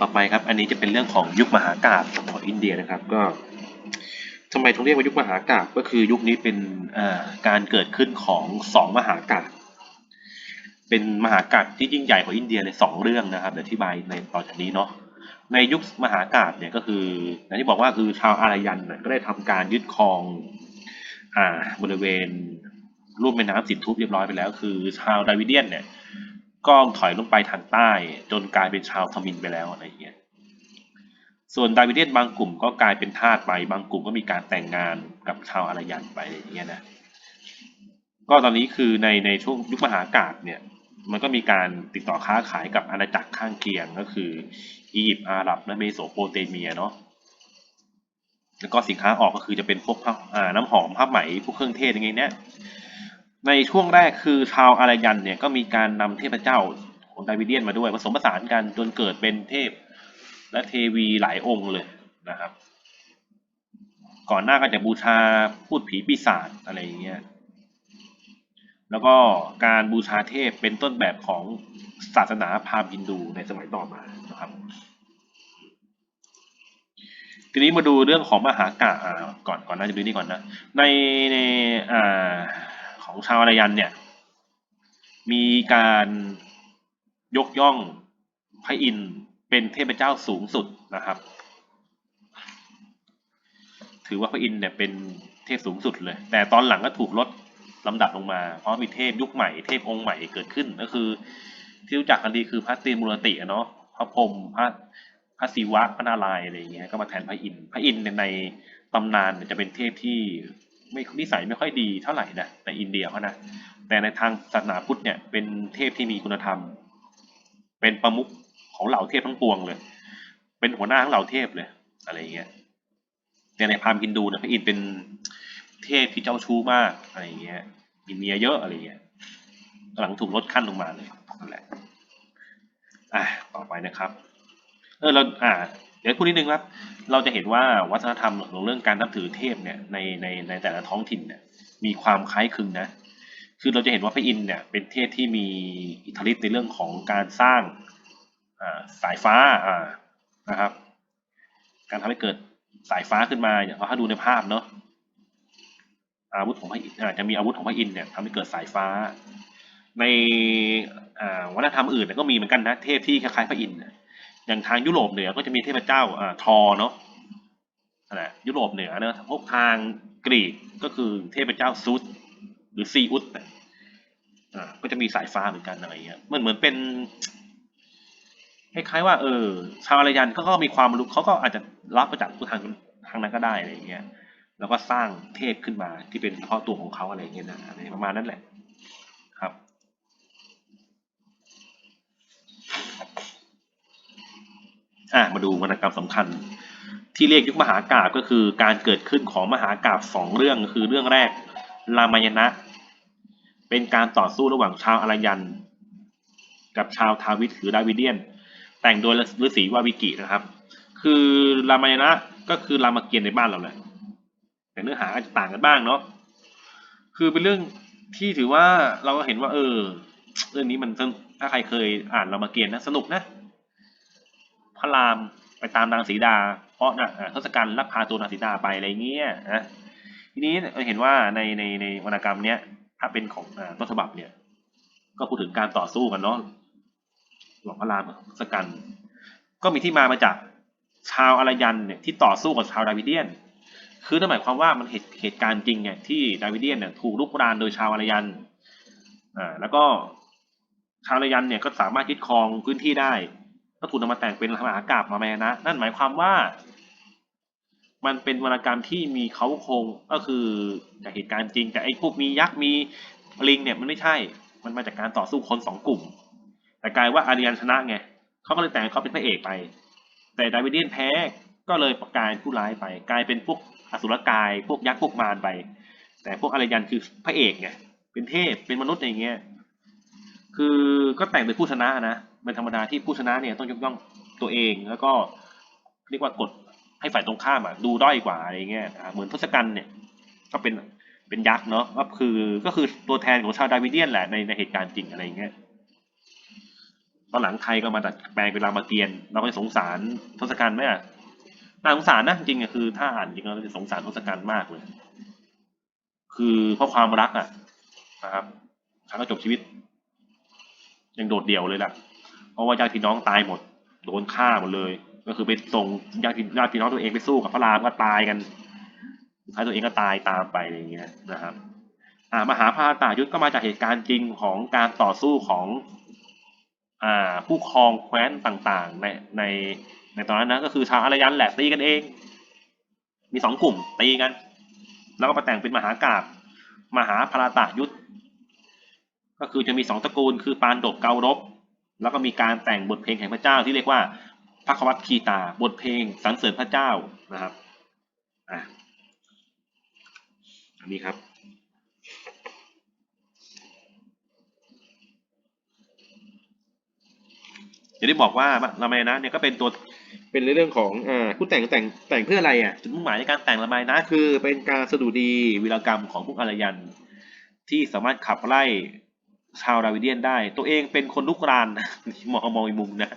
ต่อไปครับ อันนี้จะเป็นเรื่องของยุคมหากาพย์ของอินเดียนะครับ ก็ทำไมถึงเรียกว่ายุคมหากาพย์ก็คือยุคนี้เป็นการเกิดขึ้นของสองมหากาพย์เป็นมหากาพย์ที่ยิ่งใหญ่ของอินเดียในสองเรื่องนะครับเดี๋ยวอธิบายในต่อจากนี้เนาะในยุคมหากาพย์เนี่ยก็คืออย่างที่บอกว่าคือชาวอารยันเนี่ยก็ได้ทำการยึดครองอ่าบริเวณลุ่มแม่น้ำสินธุปเรียบร้อยไปแล้ว คือชาวดาวิเดียนเนี่ย ก็ถอยลงไปทางใต้ จนกลายเป็นชาวทมินไปแล้วอะไรอย่างเงี้ย ส่วนดาวิเดียนบางกลุ่มก็กลายเป็นทาสไป บางกลุ่มก็มีการแต่งงานกับชาวอารยันไปอะไรอย่างเงี้ยนะ ก็ตอนนี้คือในในช่วงยุคมหากาพย์เนี่ย มันก็มีการติดต่อค้าขายกับอาณาจักรข้างเคียงก็คืออียิปต์อาหรับและเมโสโปเตเมียเนาะแล้วก็สินค้าออกก็คือจะเป็นพวกผ้าอาน้ำหอมผ้าไหมพวกเครื่องเทศอย่างเงี้ยเนี่ย ในช่วงแรกคือชาวอารยันเนี่ยก็มีการนำเทพเจ้าของดวิเดียนมาด้วยผสมผสานกันจนเกิดเป็นเทพและเทวีหลายองค์เลยนะครับ ก่อนหน้าก็จะบูชาพูดผีปีศาจอะไรอย่างเงี้ยแล้วก็การบูชาเทพเป็นต้นแบบของศาสนาพราหมณ์ฮินดูในสมัยต่อมานะครับ ทีนี้มาดูเรื่องของมหากาอ่าก่อนก่อนหน้าจะดูนี่ก่อนนะ ในในอ่า ของชาวอารยันเนี่ย มีการยกย่องพระอินทร์เป็นเทพเจ้าสูงสุดนะครับ ถือว่าพระอินทร์เนี่ยเป็นเทพสูงสุดเลย แต่ตอนหลังก็ถูกลดลำดับลงมา เพราะมีเทพยุคใหม่ เทพองค์ใหม่เกิดขึ้น ก็คือ ที่รู้จักกันดีคือพระตรีมูรติเนาะ พระพรหม พระพระศิวะ พระนารายณ์อะไรอย่างเงี้ย ก็มาแทนพระอินทร์ พระอินทร์ในตำนานจะเป็นเทพที่ ไม่นิสัยไม่ค่อยดีเท่าไหร่นะในอินเดียเขานะแต่ในทางศาสนาพุทธเนี่ยเป็นเทพที่มีคุณธรรม เป็นประมุขของเหล่าเทพทั้งปวงเลย เป็นหัวหน้าทั้งเหล่าเทพเลยอะไรเงี้ยแต่ในพราหมณ์ฮินดูเนี่ยพระอินทร์เป็นเทพที่เจ้าชู้มากอะไรเงี้ยมีเมียเยอะอะไรเงี้ยหลังถูกลดขั้นลงมาเลยนั่นแหละอะต่อไปนะครับ เออเราอ่า เดี๋ยวพูดนิดนึงครับ เราจะเห็นว่าวัฒนธรรมของเรื่องการนับถือเทพเนี่ยในในในแต่ละท้องถิ่นเนี่ยมีความคล้ายคลึงนะ คือเราจะเห็นว่าพระอินทร์เนี่ยเป็นเทพที่มีอิทธิฤทธิ์ในเรื่องของการสร้างสายฟ้านะครับ การทำให้เกิดสายฟ้าขึ้นมาอย่างถ้าดูในภาพเนาะอาวุธของพระอินทร์อาจจะมีอาวุธของพระอินทร์เนี่ยทำให้เกิดสายฟ้า ในวัฒนธรรมอื่นก็มีเหมือนกันนะเทพที่คล้ายๆพระอินทร์เนี่ย อย่างทางยุโรปเหนือก็จะมีเทพเจ้าอ่าทอเนาะนะยุโรปเหนือเนะพวกทางกรีกก็คือเทพเจ้าซุสหรือซีอุสอ่าก็จะมีสายฟ้าเหมือนกันอะไรเงี้ยเหมือนเหมือนเป็นคล้ายๆว่าเออชาวอารยันเขาก็มีความรู้เขาก็อาจจะรับมาจากทางทางนั้นก็ได้อะไรเงี้ยแล้วก็สร้างเทพขึ้นมาที่เป็นเฉพาะตัวของเขาอะไรเงี้ยนะอะไรประมาณนั้นแหละ ครับ อะมาดูวรรณกรรมสำคัญ ที่เรียกยุคมหากาพย์ก็คือการเกิดขึ้นของมหากาพย์สองเรื่องคือเรื่องแรกรามายณะ เป็นการต่อสู้ระหว่างชาวอารยัน กับชาวทาวิตหรือดาวิเดียน แต่งโดยฤาษีวาวิกินะครับ คือรามายณะก็คือรามเกียรติในบ้านเราแหละแต่เนื้อหาอาจจะต่างกันบ้างเนาะคือเป็นเรื่องที่ถือว่าเราก็เห็นว่า เออ เรื่องนี้มันถ้าใครเคยอ่านรามเกียรตินะสนุกนะ พระรามไปตามนางสีดา เพราะนะอ่าทศกัณฐ์ลักพาตัวนางสีดาไปอะไรเงี้ยนะทีนี้เราเห็นว่าในในในวรรณกรรมเนี้ยถ้าเป็นของอต้นฉบับเนี่ย ก็พูดถึงการต่อสู้กันเนาะหลวงพระรามกับทศกัณฐ์ก็มีที่มามาจากชาวอารยันเนี่ยที่ต่อสู้กับชาวดาวิเดียน คือนั่นหมายความว่ามันเหตุเหตุการณ์จริงเนี่ยที่ดาวิเดียนเนี่ยถูกลุกรานโดยชาวอารยันอ่าแล้วก็ชาวอารยันเนี่ยก็สามารถยึดครองพื้นที่ได้ ก็ถูกนำมาแต่งเป็นมหากาพย์มาแมนะ นั่นหมายความว่า มันเป็นวรรณกรรมที่มีเขาโครงก็คือจากเหตุการณ์จริงแต่ไอ้พวกมียักษ์มีลิงเนี่ยมันไม่ใช่ มันมาจากการต่อสู้คนสองกลุ่ม แต่กลายว่าอาริยันชนะไงเขาก็เลยแต่งเขาเป็นพระเอกไป แต่ดาวิเดียนแพ้ก็เลยประกายผู้ร้ายไป กลายเป็นพวกอสุรกาย พวกยักษ์พวกมารไป แต่พวกอารยันคือพระเอกไงเป็นเทพเป็นมนุษย์อย่างเงี้ยคือก็แต่งโดยผู้ชนะนะ เป็นธรรมดาที่ผู้ชนะเนี่ยต้องยกย่องตัวเองแล้วก็เรียกว่ากดให้ฝ่ายตรงข้ามอะดูด้อยกว่าอะไรเงี้ยเหมือนทศกัณฐ์เนี่ยก็เป็นเป็นยักษ์เนาะก็คือก็คือตัวแทนของชาวดาวิเดียนแหละในในเหตุการณ์จริงอะไรเงี้ยตอนหลังไทยก็มาดัดแปลงเป็นรามเกียรติ์เราก็สงสารทศกัณฐ์ไหมอะน่าสงสารนะจริงๆอะคือถ้าอ่านจริงเราจะสงสารทศกัณฐ์มากเลย คือเพราะความรักอะนะครับเขาก็จบชีวิต ยังโดดเดี่ยวเลยล่ะ ราะว่าญาติพี่น้องตายหมด โดนฆ่าหมดเลย ก็คือไปส่งญาติพี่ญาติพี่น้องตัวเองไปสู้กับพระรามก็ตายกันสุดท้ายตัวเองก็ตายตามไปอะไรอย่างเงี้ยนะครับอ่ามหาภาตายุทธก็มาจากเหตุการณ์จริงของการต่อสู้ของอ่าผู้ครองแคว้นต่างๆ ในในในตอนนั้นนะก็คือชาวอารยันแหละตีกันเอง มีสองกลุ่มตีกัน แล้วก็มาแต่งเป็นมหากาบมหาภารตายุทธก็คือจะมีสองตระกูลคือปานดบเการบ แล้วก็มีการแต่งบทเพลงแห่งพระเจ้าที่เรียกว่าพระควัตคีตา บทเพลงสรรเสริญพระเจ้านะครับอะอันนี้ครับอย่างที่บอกว่ารามายณะเนี่ยก็เป็นตัวเป็นเรื่องของอผู้แต่งแต่งแต่งเพื่ออะไรอะจุดมุ่งหมายในการแต่งรามายณะคือเป็นการสดุดีวีรกรรมของพวกอารยันที่สามารถขับไล่ ชาวราวิเดียนได้ ตัวเองเป็นคนลุกรานมองมองอีกมุมนะ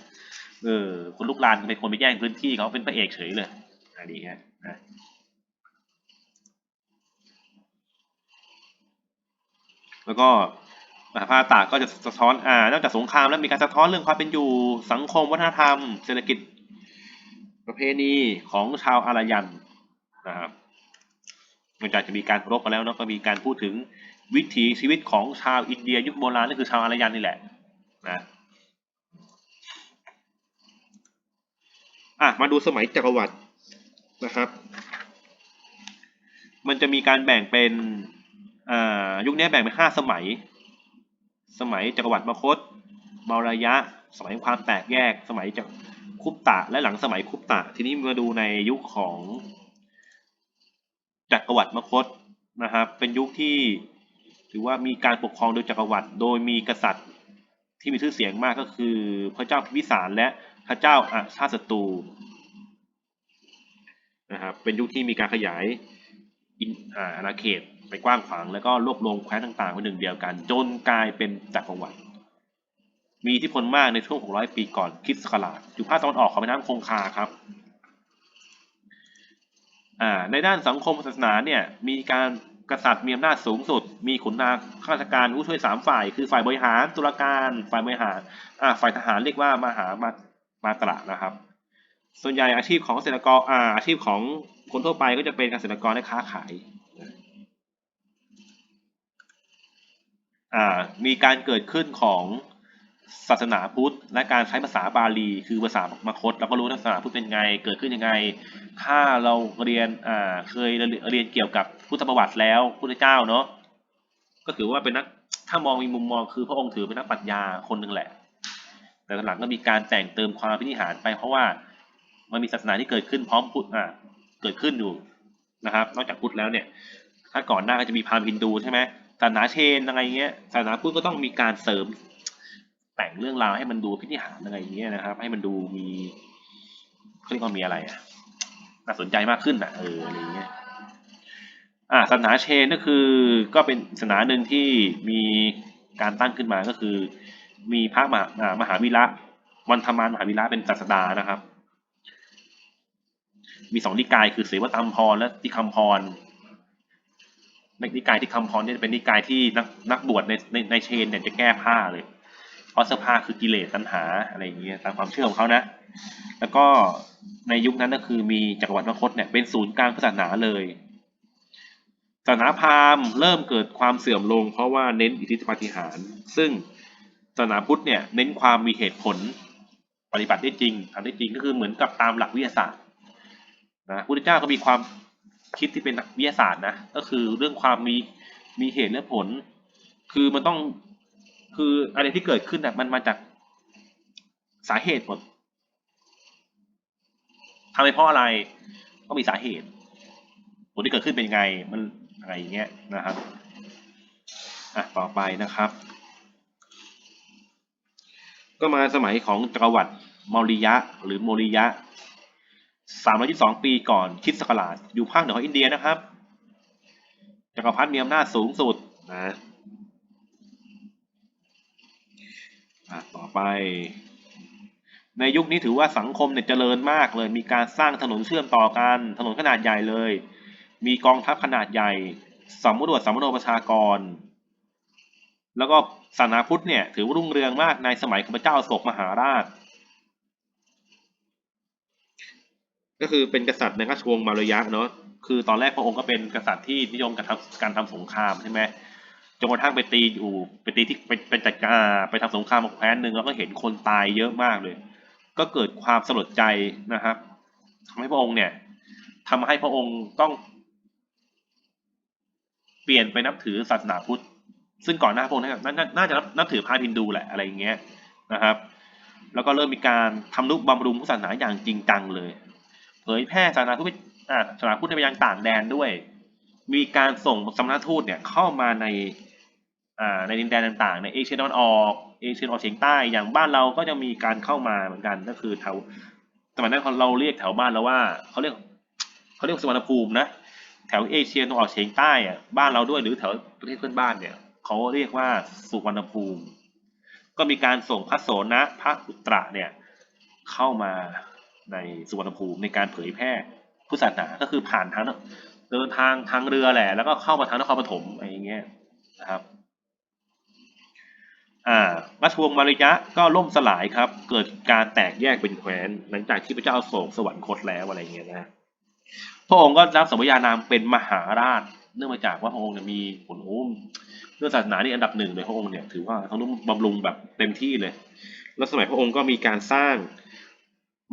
เออคนลุกรานเป็นคนไปแย่งพื้นที่เขาเป็นพระเอกเฉยเลยอันนี้ฮะนะแล้วก็มหาภาตาก็จะสะท้อนอ่านอกจากสงครามแล้วมีการสะท้อนเรื่องความเป็นอยู่สังคมวัฒนธรรม เศรษฐกิจ ประเพณีของชาวอารยันนะครับหลังจากจะมีการรบมาแล้วเนาะก็มีการพูดถึง วิถีชีวิตของชาวอินเดียยุคโบราณนั่นคือชาวอารยันนี่แหละนะอะมาดูสมัยจักรวรรดินะครับ มันจะมีการแบ่งเป็นยุคนี้แบ่งเป็นห้าสมัย สมัยจักรวรรดิมคตมารยะ สมัยความแตกแยก สมัยจักคุปตะ และหลังสมัยคุปตะ ทีนี้มาดูในยุคของจักรวรรดิมคตนะครับ เป็นยุคที่ ถือว่ามีการปกครองโดยจักรวรรดิโดยมีกษัตริย์ที่มีชื่อเสียงมากก็คือ พระเจ้าพิพิสารและพระเจ้าอาชาติศัตรูนะครับเป็นยุคที่มีการขยายอินอาณาเขตไปกว้างขวางแล้วก็รวบรวมแคว้นต่างๆเป็นหนึ่งเดียวกัน จนกลายเป็นจักรวรรดิมีอิทธิพลมากในช่วง 600 ปีก่อนคริสต์ศักราชอยู่ภาคตะวันออกของแม่น้ำคงคาครับในด้านสังคมศาสนาเนี่ยมีการ กษัตริย์มีอำนาจสูงสุด มีขุนนางข้าราชการผู้ช่วยสามฝ่าย คือฝ่ายบริหารตุลาการ ฝ่ายบริหารอ่าฝ่ายทหารเรียกว่ามหามามาตระนะครับ ส่วนใหญ่อาชีพของเกษตรกรอ่าอาชีพของคนทั่วไปก็จะเป็นเกษตรกรและค้าขายอ่ามีการเกิดขึ้นของ ศาสนาพุทธ และการใช้ภาษาบาลี คือภาษามคตเราก็รู้นะศาสนาพุทธเป็นไง เกิดขึ้นยังไง ถ้าเราเรียนอ่าเคยเรียนเกี่ยวกับพุทธประวัติแล้วพุทธเจ้าเนาะก็ถือว่าเป็นนักถ้ามองมีมุมมองคือพระองค์ถือเป็นนักปรัชญาคนหนึ่งแหละ แต่หลังก็มีการแต่งเติมความพินิหารไป เพราะว่ามันมีศาสนาที่เกิดขึ้นพร้อมพุทธอ่าเกิดขึ้นอยู่นะครับ นอกจากพุทธแล้วเนี่ย ถ้าก่อนหน้าก็จะมีพราหมณ์ฮินดูใช่ไหมศาสนาเชนอะไรเงี้ยศาสนาพุทธก็ต้องมีการเสริม แต่งเรื่องราวให้มันดูพิธีหารอะไรอย่างเงี้ยนะครับ ให้มันดูมีเขาเรียกว่ามีอะไรอะน่าสนใจมากขึ้นอะเอออะไรเงี้ยอ่าศาสนาเชนก็คือก็เป็นศาสนาหนึ่งที่มีการตั้งขึ้นมาก็คือ มีพระมหาอ่ามหาวิระวันธรรมานมหาวิระเป็นศาสดานะครับ มีสองนิกายคือเสวตามพรและติคัมพรนิกายที่คำพรเนี่ยเป็นนิกายที่นักนักบวชในในในเชนเนี่ยจะแก้ผ้าเลย เพราะเสื้อผ้าคือกิเลสตัณหาอะไรอย่างเงี้ยตามความเชื่อของเขานะ แล้วก็ในยุคนั้นก็คือมีจักรวรรดิมคตเนี่ยเป็นศูนย์กลางศาสนาเลยศาสนาพราหมณ์เริ่มเกิดความเสื่อมลง เพราะว่าเน้นอิทธิปฏิหาร ซึ่งศาสนาพุทธเนี่ยเน้นความมีเหตุผลปฏิบัติได้จริงทำได้จริงก็คือเหมือนกับตามหลักวิทยาศาสตร์นะพุทธเจ้าก็มีความคิดที่เป็นนักวิทยาศาสตร์นะก็คือเรื่องความมีมีเหตุและผล คือมันต้อง คืออะไรที่เกิดขึ้นอะมันมาจากสาเหตุหมดทำไปเพราะอะไรก็มีสาเหตุผลที่เกิดขึ้นเป็นไงมันอะไรอย่างเงี้ยนะครับอะต่อไปนะครับ ก็มาสมัยของจักรวรรดิมอริยะ หรือโมริยะสามร้อยยี่สองปีก่อนคริดศักราชอยู่ภาคเหนือของอินเดียนะครับ จักรพรรดิมีอำนาจสูงสุดนะ อะต่อไป ในยุคนี้ถือว่าสังคมเนี่ยเจริญมากเลย มีการสร้างถนนเชื่อมต่อกันถนนขนาดใหญ่เลย มีกองทัพขนาดใหญ่สำรวจสำรวจประชากร แล้วก็ศาสนาพุทธเนี่ยถือว่ารุ่งเรืองมากในสมัยของพระเจ้าอโศกมหาราช ก็คือเป็นกษัตริย์ในราชวงศ์มารยะเนาะคือตอนแรกพระองค์ก็เป็นกษัตริย์ที่นิยมการทำการทำสงครามใช่ไหม จนกระทั่งไปตีอยู่ไปตีที่ไปไปจัดการไปทำสงครามกับแคว้นหนึ่งแล้วก็เห็นคนตายเยอะมากเลย ก็เกิดความสลดใจนะครับทำให้พระองค์เนี่ยทำให้พระองค์ต้อง เปลี่ยนไปนับถือศาสนาพุทธ ซึ่งก่อนหน้าพระองค์เนยนาน่าน่าจะนับนับถือพระฮินดูแหละอะไรอย่างเงี้ยนะครับ แล้วก็เริ่มมีการทำนุบำรุงพุทธศาสนาอย่างจริงจังเลย เผยแพร่ศาสนาพุทธศาสนาพุทธไปยังต่างแดนด้วย มีการส่งสำนักทูตเนี่ยเข้ามาในอ่าในดินแดนต่างๆ ในเอเชียตะวันออกเอเชียตะวันออกเฉียงใต้อย่างบ้านเราก็จะมีการเข้ามาเหมือนกันก็คือแถวสมัยนั้นเราเรียกแถวบ้านเราว่าเขาเรียกเขาเรียกสุวรรณภูมินะแถวเอเชียตะวันออกเฉียงใต้อะบ้านเราด้วยหรือแถวประเทศเพื่อนบ้านเนี่ยเขาเรียกว่าสุวรรณภูมิ ก็มีการส่งพระโสนะพระอุตระเนี่ยเข้ามาในสุวรรณภูมิในการเผยแพร่พุทธศาสนาก็คือผ่านทาง เดินทางทางเรือแหละ แล้วก็เข้ามาทางนครปฐมอะไรอย่างเงี้ยนะครับอ่าราชวงศ์มาริยะก็ล่มสลายครับ เกิดการแตกแยกเป็นแคว้น หลังจากที่พระเจ้าอโศกสวรรคตแล้วอะไรเงี้ยนะพระองค์ก็รับสมญานามเป็นมหาราช เนื่องมาจากว่าพระองค์เนี่ยมีผลโอ้เรื่องศาสนานี่อันดับหนึ่งเลยพระองค์เนี่ยถือว่าเขาต้องบำรุงแบบเต็มที่เลย แล้วสมัยพระองค์ก็มีการสร้าง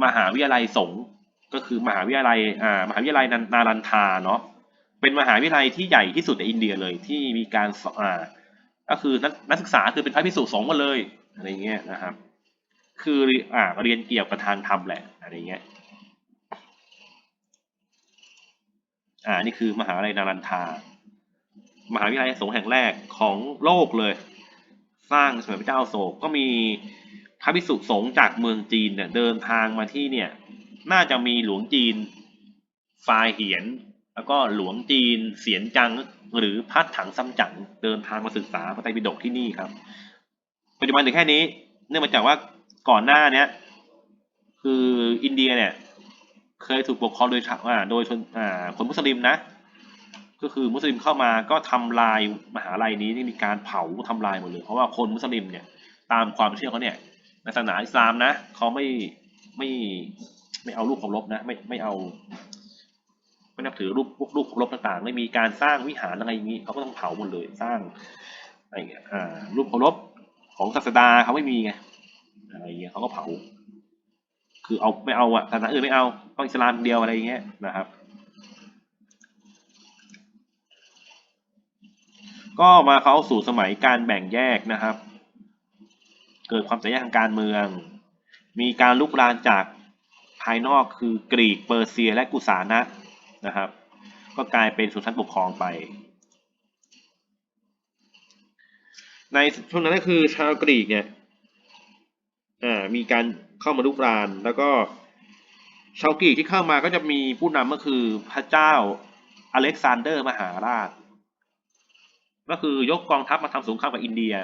มหาวิทยาลัยสงฆ์ก็คือมหาวิทยาลัยอ่ามหาวิทยาลัยนารันทาเนาะ เป็นมหาวิทยาลัยที่ใหญ่ที่สุดในอินเดียเลยที่มีการสอ่าก็คือนักนักศึกษาคือเป็นพระภิกษุสงฆ์หมดเลยอะไรเงี้ยนะครับ คืออ่าเรียนเกี่ยวกับทางธรรมแหละอะไรเงี้ยอ่านี่คือมหาวิทยาลัยนารันทามหาวิทยาลัยสงฆ์แห่งแรกของโลกเลย สร้างสมัยพระเจ้าโศกก็มีพระภิกษุสงฆ์จากเมืองจีนเนี่ยเดินทางมาที่เนี่ย น่าจะมีหลวงจีนฟายเหียน แล้วก็หลวงจีนเสียนจังหรือพัดถังซัมจั๋งเดินทางมาศึกษาพระไตรปิฎกที่นี่ครับ ปัจจุบันถึงแค่นี้ เนื่องมาจากว่าก่อนหน้าเนี้ย คืออินเดียเนี่ย เคยถูกปกครองโดยชาวอ่าโดยชนอ่าคนมุสลิมนะ ก็คือมุสลิมเข้ามาก็ทำลายมหาลัยนี้นี่มีการเผาทำลายหมดเลยเพราะว่าคนมุสลิมเนี่ย ตามความเชื่อเขาเนี่ยในศาสนาอิสลามนะเขาไม่ไม่ไม่เอารูปเคารพนะ ไม่ไม่เอา ไม่นับถือรูปพวกรูปเคารพต่างๆ ไม่มีการสร้างวิหารอะไรอย่างนี้เขาก็ต้องเผาหมดเลยสร้างอะไรอย่างเงี้ยรูปเคารพของศาสดาเขาไม่มีไงอะไรอย่างเงี้ยเขาก็เผา คือเอาไม่เอาอะศาสนาอื่นไม่เอาต้องอิสลามเดียวอะไรอย่างเงี้ยนะครับ ก็มาเขาสู่สมัยการแบ่งแยกนะครับ เกิดความแตกแยกทางการเมือง มีการลุกรานจากภายนอกคือกรีกเปอร์เซียและกุสานะ นะครับ ก็กลายเป็นชนชั้นปกครองไป ในช่วงนั้นก็คือชาวกรีกเนี่ยอ่ามีการเข้ามาลุกราน แล้วก็ชาวกรีกที่เข้ามาก็จะมีผู้นำก็คือพระเจ้าอเล็กซานเดอร์มหาราช ก็คือยกกองทัพมาทำสงครามกับอินเดีย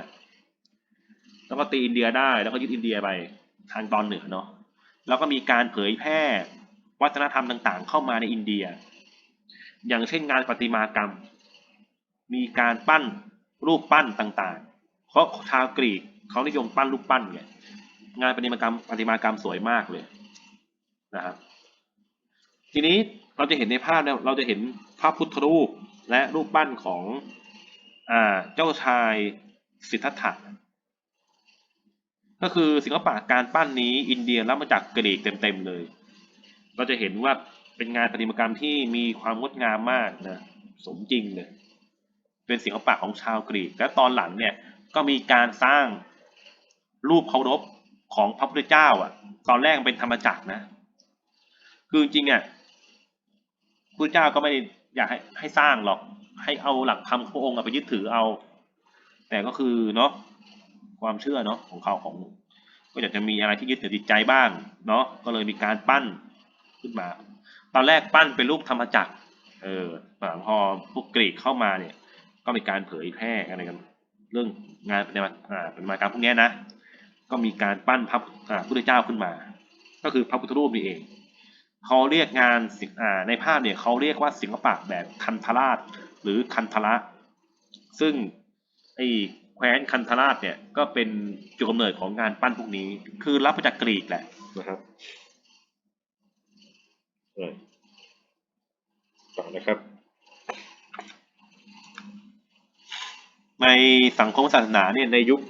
แล้วก็ตีอินเดียได้ แล้วก็ยึดอินเดียไปทางตอนเหนือเนาะ แล้วก็มีการเผยแพร่ วัฒนธรรมต่างๆ เข้ามาในอินเดีย อย่างเช่นงานประติมากรรม มีการปั้นรูปปั้นต่างๆ เพราะชาวกรีกเขานิยมปั้นรูปปั้นไงงานประติมากรรมประติมากรรมสวยมากเลยนะครับทีนี้เราจะเห็นในภาพเราจะเห็นพระพุทธรูปและรูปปั้นของอเจ้าชายสิทธัตถะก็คือศิลปะการปั้นนี้อินเดียรับมาจากกรีกเต็มๆเลย เราจะเห็นว่าเป็นงานประติมากรรมที่มีความงดงามมากนะสมจริงเลยเป็นศิลปะของชาวกรีก และตอนหลังเนี่ยก็มีการสร้างรูปเคารพของพระพุทธเจ้าอะ ตอนแรกเป็นธรรมจักรนะ คือจริงๆอะพระเจ้าก็ไม่อยากให้ให้สร้างหรอก ให้เอาหลักธรรมของพระองค์ไปยึดถือเอา แต่ก็คือเนาะความเชื่อเนาะของเขาของ ก็อยากจะมีอะไรที่ยึดถือจิตใจบ้างเนาะก็เลยมีการปั้น ขึ้นมา ตอนแรกปั้นเป็นรูปธรรมจักร เออพอพวกกรีกเข้ามาเนี่ย ก็มีการเผยแพร่อะไรกัน เรื่องงานเป็นมาเป็นมากรรมพวกนี้นะ ก็มีการปั้นพระพุทธเจ้าขึ้นมา ก็คือพระพุทธรูปนี่เอง เขาเรียกงานในภาพเนี่ยเขาเรียกว่าศิลปะแบบคันธราชหรือคันธระ ซึ่งไอ้แคว้นคันธราชเนี่ยก็เป็นจุดกำเนิดของงานปั้นพวกนี้ คือรับมาจากกรีกแหละนะครับ ต่อนะครับ ในสังคมศาสนาเนี่ยในยุค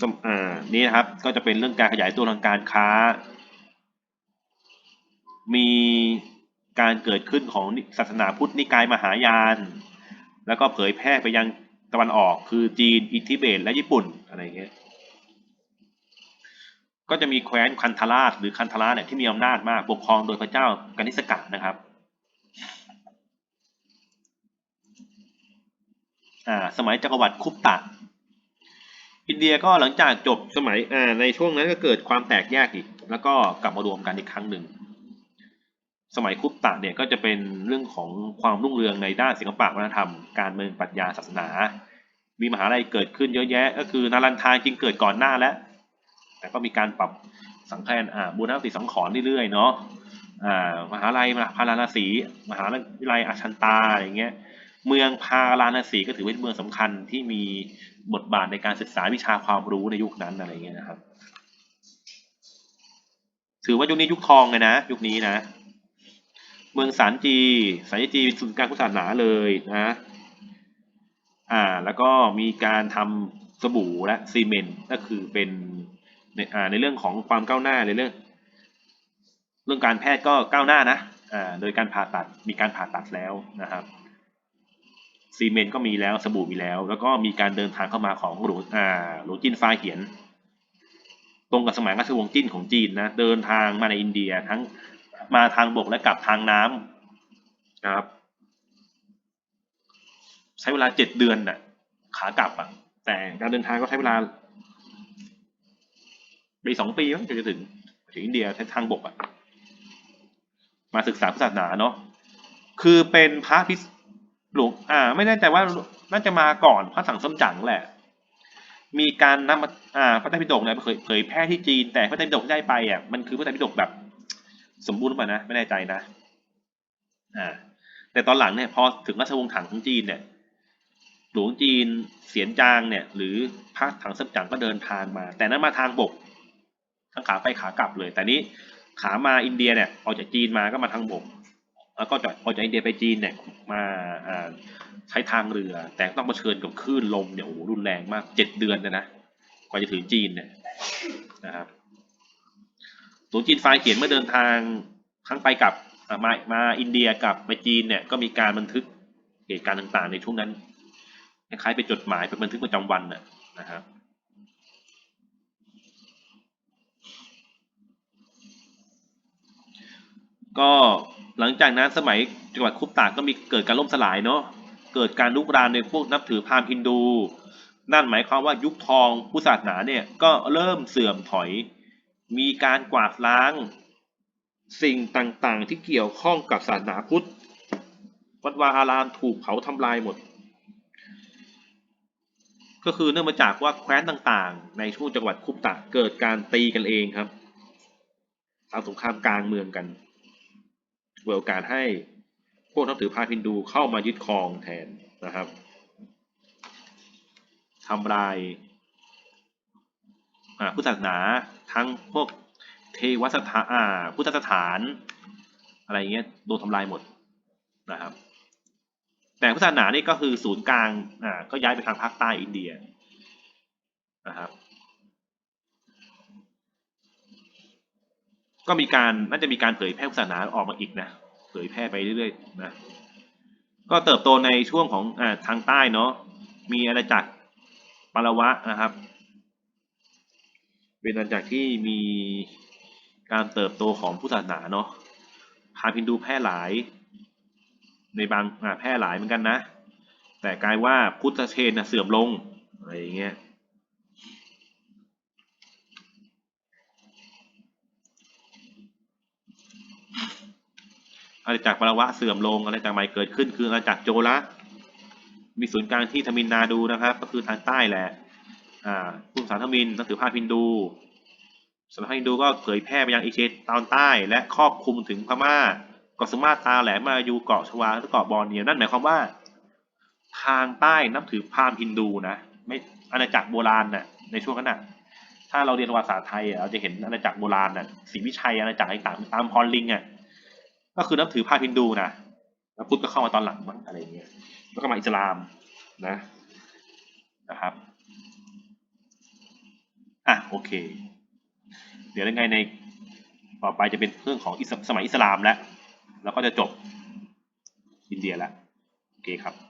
สมอ่านี้นะครับ ก็จะเป็นเรื่องการขยายตัวทางการค้า มีการเกิดขึ้นของศาสนาพุทธนิกายมหายาน แล้วก็เผยแพร่ไปยังตะวันออกคือจีน อินทิเบต และญี่ปุ่นอะไรเงี้ย ก็จะมีแคว้นคันธราชหรือคันธราเนี่ยที่มีอำนาจมากปกครองโดยพระเจ้ากนิษกะนะครับอ่าสมัยจักรวรรดิคุปตะ อินเดียก็หลังจากจบสมัยอ่าในช่วงนั้นก็เกิดความแตกแยกอีก แล้วก็กลับมารวมกันอีกครั้งหนึ่ง สมัยคุปตะเนี่ยก็จะเป็นเรื่องของความรุ่งเรืองในด้านศิลปะวัฒนธรรม การเมืองปรัชญาศาสนา มีมหาลัยเกิดขึ้นเยอะแยะ ก็คือนารันทาจริงเกิดก่อนหน้าแล้ว แต่ก็มีการปรับสังแคมอ่าบูรณะปฏิสังขรณ์เรื่อยๆเนาะอ่ามหาลัยพาราณสี มหาวิทยาลัยอาชันตาอะไรเงี้ยเมืองพาราณสีก็ถือเป็นเมืองสำคัญที่มีบทบาทในการศึกษาวิชาความรู้ในยุคนั้นอะไรเงี้ยนะครับ ถือว่ายุคนี้ยุคทองเลยนะ ยุคนี้นะ เมืองสารจีสายจีเป็นศูนย์กลางพุทธศาสนาเลยนะอ่าแล้วก็มีการทำสบู่และซีเมนต์ก็คือเป็น ในอ่าในเรื่องของความก้าวหน้าในเรื่อง เรื่องการแพทย์ก็ก้าวหน้านะอ่าโดยการผ่าตัดมีการผ่าตัดแล้วนะครับซีเมนต์ก็มีแล้วสบู่มีแล้ว แล้วก็มีการเดินทางเข้ามาของหลวงอ่าหลวงจินฟ้าเขียน ตรงกับสมัยราชวงศ์จิ้นของจีนนะเดินทางมาในอินเดียทั้งมาทางบกและกลับทางน้ำนะครับ ใช้เวลาเจ็ดเดือนน่ะขากลับอะแต่การเดินทางก็ใช้เวลา ปีสองปีมั้งจะถึง ถึงอินเดียใช้ทางบกอะมาศึกษาพุทธศาสนาเนาะคือเป็นพระพิสหลวงอ่า ไม่แน่ใจว่าน่าจะมาก่อนพระสังสมจั๋งแหละ มีการนำมาอ่าพระไตรปิฎกเนี่ยเผยเผยแพร่ที่จีน แต่พระไตรปิฎกที่ได้ไปอะมันคือพระไตรปิฎกแบบ สมบูรณ์หรือเปล่านะไม่แน่ใจนะอ่าแต่ตอนหลังเนี่ยพอถึงราชวงศ์ถังของจีนเนี่ย หลวงจีนเสียนจางเนี่ย หรือพระถังซัมจั๋งก็เดินทางมา แต่นั้นมาทางบก ทั้งขาไปขากลับเลย แต่นี้ขามาอินเดียเนี่ยออกจากจีนมาก็มาทางบกแล้วก็จากออกจากอินเดียไปจีนเนี่ยมาใช้ทางเรือ แต่ต้องเผชิญกับคลื่นลมเนี่ยโอ้โหรุนแรงมากเจ็ดเดือนนะนะกว่าจะถึงจีนเนี่ยนะครับหลวงจีนไฟเขียนเมื่อเดินทางทั้งไปกับมามาอินเดียกับไปจีนเนี่ยก็มีการบันทึกเหตุการณ์ต่างๆ ในช่วงนั้นคล้ายๆเป็นจดหมายเป็นบันทึกประจำวันน่ะนะครับ ก็หลังจากนั้นสมัยจังหวัดคุปตาก็มีเกิดการล่มสลายเนาะเกิดการลุกรานในพวกนับถือพราหมณ์ฮินดู นั่นหมายความว่ายุคทองพุทธศาสนาเนี่ยก็เริ่มเสื่อมถอย มีการกวาดล้าง สิ่งต่างๆที่เกี่ยวข้องกับศาสนาพุทธวัดวาอารามถูกเผาทำลายหมด ก็คือเนื่องมาจากว่าแคว้นต่างๆ ในช่วงจังหวัดคุปตะเกิดการตีกันเองครับทำสงครามกลางเมืองกัน เปิดโอกาสให้พวกนับถือพราหมณ์ฮินดูเข้ามายึดครองแทนนะครับทำลายอ่าพุทธศาสนาทั้งพวกเทวสถานอ่าพุทธสถานอะไรเงี้ยโดนทำลายหมดนะครับ แต่พุทธศาสนานี่ก็คือศูนย์กลางอ่าก็ย้ายไปทางภาคใต้อินเดียนะครับ ก็มีการน่าจะมีการเผยแพร่พุทธศาสนาออกมาอีกนะเผยแพร่ไปเรื่อยๆนะก็เติบโตในช่วงของอทางใต้เนาะมีอาณาจักรปารวะนะครับเป็นอาณาจักรที่มีการเติบโตของพุทธศาสนาเนาะพาพินดูแพร่หลาย ในบางแพร่หลายเหมือนกันนะ แต่กลายว่าพุทธเชนนะเสื่อมลงอะไรอย่างเงี้ย อาณาจักรปารวะเสื่อมลงอาณาจักรใหม่เกิดขึ้น คืออาณาจักรโจละมีศูนย์กลางที่ทมินนาดูนะครับ ก็คือทางใต้แหละอ่าพุทธศาสนามินนับถือภาพฮินดูศาสนาฮินดูก็เผยแพร่ไปยังเอเชียตอนใต้ และครอบคลุมถึงพม่าเกาะสมาตาแหลมมายูเกาะชวาและเกาะบอร์เนียวนั่นหมายความว่า ทางใต้นับถือพราหมณ์ฮินดูนะไม่อาณาจักรโบราณน่ะในช่วงนั้นน่ะถ้าเราเรียนประวัติศาไทยเราจะเห็นอาณาจักรโบราณน่ะศรีวิชัยอาณาจักรต่างๆตามพรลิงอะ ก็คือนับถือพราหมณ์ฮินดูนะแล้วพุทธก็เข้ามาตอนหลังมั้งอะไรอย่างเงี้ยแล้วก็มาอิสลามนะนะครับอะโอเค เดี๋ยวยังไงในต่อไปจะเป็นเรื่องของอสสมัยอิสลามแล้วแล้วก็จะจบอินเดียแล้วโอเคครับ